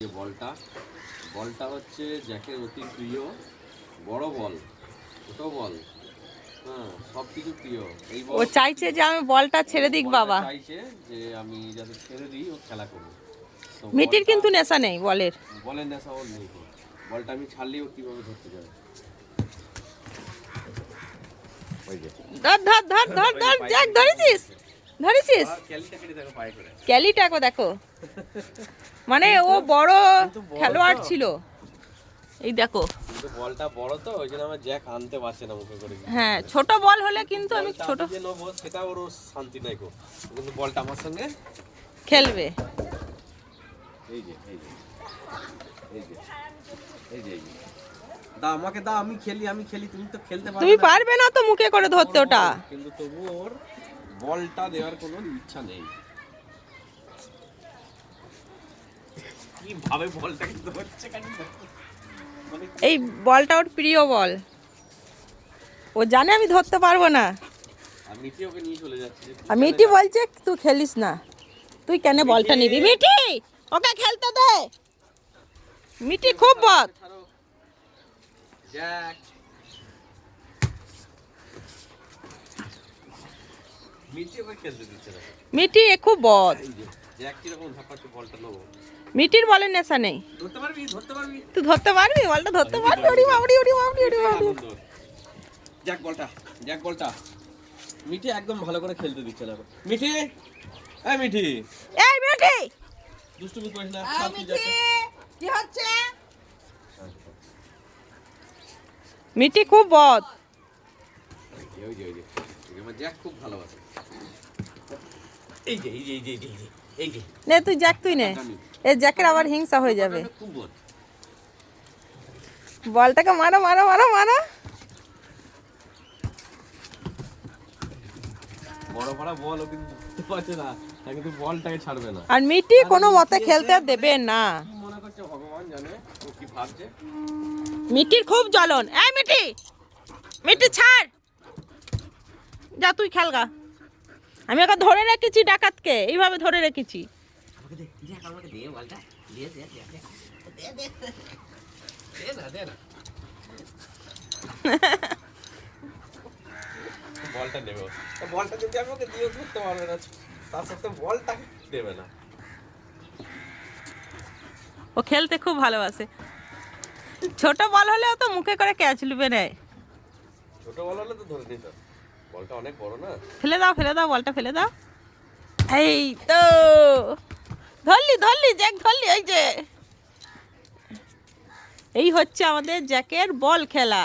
যে বলটা বলটা হচ্ছে জ্যাকের অতি প্রিয় বড় বল ছোট বল হ্যাঁ সব কিছু প্রিয়। এই ও চাইছে যে আমি বলটা ছেড়ে দিক বাবা। চাইছে যে আমি যাতে ছেড়ে দিই ও খেলা করবে মিটির কিন্তু নেশা নেই বলের। বলের নেশা ওর নেই। বলটা আমি ছাড়লেই ও কীভাবে ধরতে যাবে? ধর ধর ধর ধর ধর জ্যাক ধরেছিস? ধরেছিস? ক্যালিটাকো দেখো। মানে ও বড় খেলোয়াড় ছিল। এই দেখো। বলটা বড় তো ওই জন্য আমার জ্যাক আনতে পারছে না মুখে করে। হ্যাঁ ছোট বল হলে কিন্তু আমি ছোট যে নেব সেটা ওর শান্তি নাই গো। কিন্তু বলটা আমার সঙ্গে খেলবে। এই যে এই যে এই যে এই যে দা আমাকে দা আমি খেলি আমি খেলি তুমি তো খেলতে পারবে তুমি। পারবে না তো মুখে করে ধরতে ওটা। কিন্তু তবু ওর বলটা দেওয়ার কোনো ইচ্ছা নেই। কি ভাবে বলটাকে ধরছে কেন? মানে এই বলটা ওর প্রিয় বল। ও জানে আমি ধরতে পারব না। মিটি বলছে তুই খেলিস না। তুই কেন বলটা নিবি? মিটি ওকে খেলতে দে। মিটি খুব বদ ছাড়ো। জ্যাক মিটি মিটি খুব বদ। মিটির বলের নেশা নেই। ধরতে পারবি? ধরতে পারবি? তুই ধরতে পারবি? বলটা ধরতে পারবি? জ্যাক বলটা জ্যাক বলটা। মিঠি একদম ভালো করে খেলতে দিচ্ছে না মিঠি এই মিঠি এই মিটি! দুষ্টুমি করিস না। কি হচ্ছে? মিটি খুব বদ। এই যে, ওই যে, ওই যে। ওই যে আমার জ্যাক খুব ভালোবাসে। এই যে এই যে এই যে এই যে, এই যে। নে তুই জ্যাক তুই নে। জানি। জ্যাকের আবার হিংসা হয়ে যাবে। বলটাকে মারো মারো মারো মারো। বড় বড় বল ও কিন্তু পারছে না। কিন্তু বলটাকে ছাড়বে না। আর মিটি কোনো মতে খেলতে দেবে না। মনে করছে ভগবান জানে ও কি ভাবছে। মিটির খুব জ্বলন। এই মিটি মিটি ছাড়। যা তুই খেলগা আমি ওকে ধরে রেখেছি ডাকাতকে এইভাবে ধরে রেখেছি। বলটা। দে দে দে দে। দে দে দে। না দে না। বলটা নেবে ও। বলটা যদি আমি ওকে দিয়ে ধরতে পারবে না। তার সাথে বলটা দেবে না। ও খেলতে খুব ভালোবাসে। ছোট বল হলেও তো মুখে করে ক্যাচ লুবে নেয়। ছোট বল হলে তো ধরে নিত বলটা অনেক বড় না? ফেলে দাও ফেলে দাও, বলটা ফেলে দাও। এই তো। ধরলি ধরলি, জ্যাক, ধরলি, এই যে। এই হচ্ছে আমাদের জ্যাকের বল খেলা।